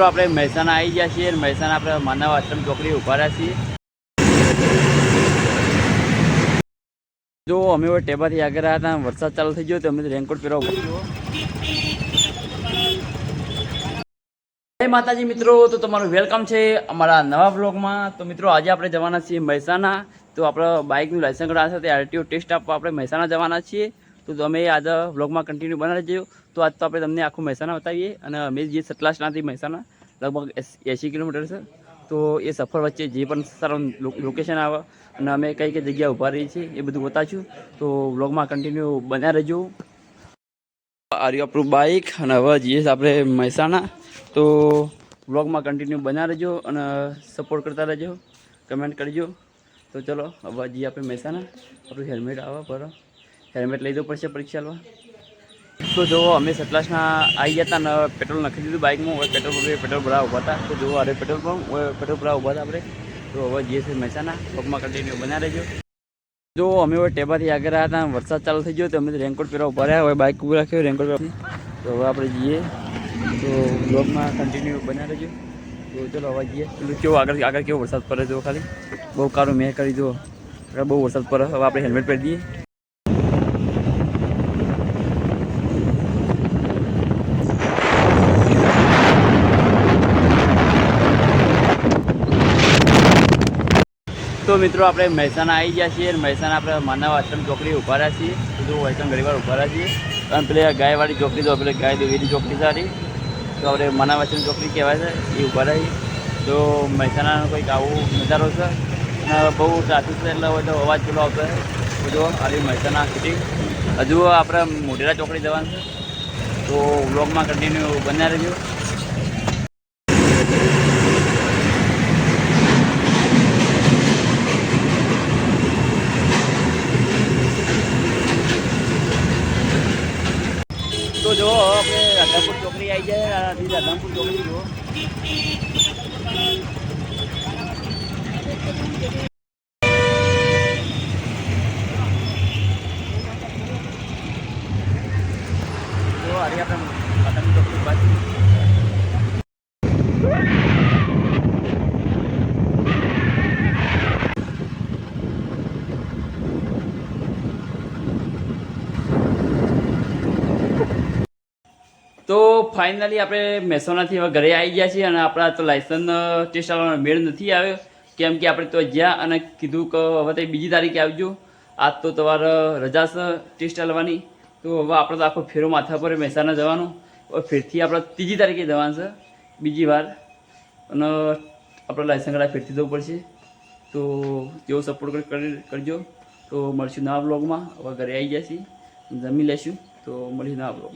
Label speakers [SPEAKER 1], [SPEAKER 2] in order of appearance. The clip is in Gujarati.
[SPEAKER 1] મિત્રો, આપણે મહેસાણા આવી ગયા છીએ. મહેસાણા આપણે માનવ આશ્રમ ચોકડી ઊભા રહ્યા છીએ. જો, અમે હવે ટેબાથી આગળ આવ્યા હતા. વરસાદ ચાલુ થઈ ગયો તો અમે રેનકોટ પહેરવા જય માતાજી મિત્રો, તો તમારું વેલકમ છે અમારા નવા બ્લોગમાં તો મિત્રો, આજે આપણે જવાના છીએ મહેસાણા. તો આપણે બાઇકનું લાઇસન્સ કઢાવશે તે આરટીઓ ટેસ્ટ આપવા આપણે મહેસાણા જવાના છીએ. તો તમે આજે વ્લોગમાં કન્ટિન્યુ બનાવી દેજો તો આજ તો આપણે તમને આખું મહેસાણા બતાવીએ અને અમે જે સતલાસનાથી મહેસાણા, લગભગ એંસી કિલોમીટર છે. તો એ સફર વચ્ચે જે પણ સારું લોકેશન આવે અને અમે કઈ કઈ જગ્યાએ ઊભા રહીએ છીએ એ બધું બતાવીશું. તો વ્લોગમાં કન્ટિન્યુ બન્યા રહેજો. આર્યો આપણું બાઇક અને હવે જઈએ આપણે મહેસાણા. તો વ્લોગમાં કન્ટિન્યુ બન્યા રહેજો અને સપોર્ટ કરતા રહેજો. કમેન્ટ કરજો. તો ચલો, હવે જઈએ આપણે મહેસાણા. આપણું હેલ્મેટ આવે પર. હેલ્મેટ લઈ જવું પડશે પરીક્ષા તો જો અમે સતલાસના આવી ગયા હતા પેટ્રોલ નાખી દીધું બાઇકમાં, હવે પેટ્રોલ પંપ પેટ્રોલ ભરાવા ઊભા હતા. તો જો અરે પેટ્રોલ પંપ પેટ્રોલ ભરાવા ઊભા હતા આપણે. તો હવે જઈએ છીએ મહેસાણા, પગમાં કન્ટિન્યુ બના રહેજો. જો અમે હવે ટેબાથી આગળ આવ્યા હતા, વરસાદ ચાલુ થઈ ગયો, તો અમે રેનકોટ પહેરવા ઊભા રહ્યા, હવે બાઇક ઊભું રાખ્યું રેનકોટ તો હવે આપણે જઈએ. તો બ્લોગમાં કન્ટિન્યુ બના રહેજો. તો ચલો, હવે જઈએ. પેલું કેવો આગળ આગળ કેવો વરસાદ પડે જો ખાલી. બહુ કારું મેં કરી દો બહુ વરસાદ પડે, હવે આપણે હેલ્મેટ પહેરી દઈએ. તો મિત્રો આપણે મહેસાણા આવી ગયા છીએ. મહેસાણા આપણે માનવ આશ્રમ ચોકડી ઊભા રહ્યા છીએ. બધું વૈકણ ઘણી વાર રહ્યા છીએ. અને પેલી ગાયવાળી ચોકડી તો પેલી ગાય દેવીની ચોકડી સારી તો આપણે માનવ આશ્રમ ચોકડી કહેવાય છે. એ ઊભા રહી તો મહેસાણાનો કંઈક આવું નજારો છે. અને બહુ ટ્રાફિક છે એટલે હોય તો અવાજ પેલો આવતો બધો આવી મહેસાણા સિટી હજુ આપણે મોઢેરા ચોકડી જવાનું છે. તો વ્લોગમાં કન્ટિન્યુ બન્યા રહેજો. તો જો આપણે રાધનપુર ચોકડી આવી જાય રાધામપુર રાધનપુર ચોકડી જો તો આજે આપણે રાધનપુર ચોકડી બાજુ. તો ફાઇનલી આપણે મહેસાણાથી હવે ઘરે આવી ગયા છીએ અને આપણા તો લાયસન્સ ટેસ્ટ આવવાનો મેળ નથી આવ્યો. કેમ કે આપણે તો ગયા અને કીધું કે હવે તો બીજી તારીખે આવજો. આજ તો તમારે રજા છે ટેસ્ટ આવવાની તો હવે આપણે તો આખો ફેરો માથા પર મહેસાણા જવાનું. હવે ફેરથી આપણે ત્રીજી તારીખે જવાનું છે. બીજી વાર. અને આપણે લાયસન્સ કાઢા ફેરથી જવું પડશે. તો તેઓ સપોર્ટ કરી કરજો. તો મળશું નવા બ્લોગમાં હવે ઘરે આવી ગયા છીએ. જમી લેશું. તો મળીશું નવા બ્લોગમાં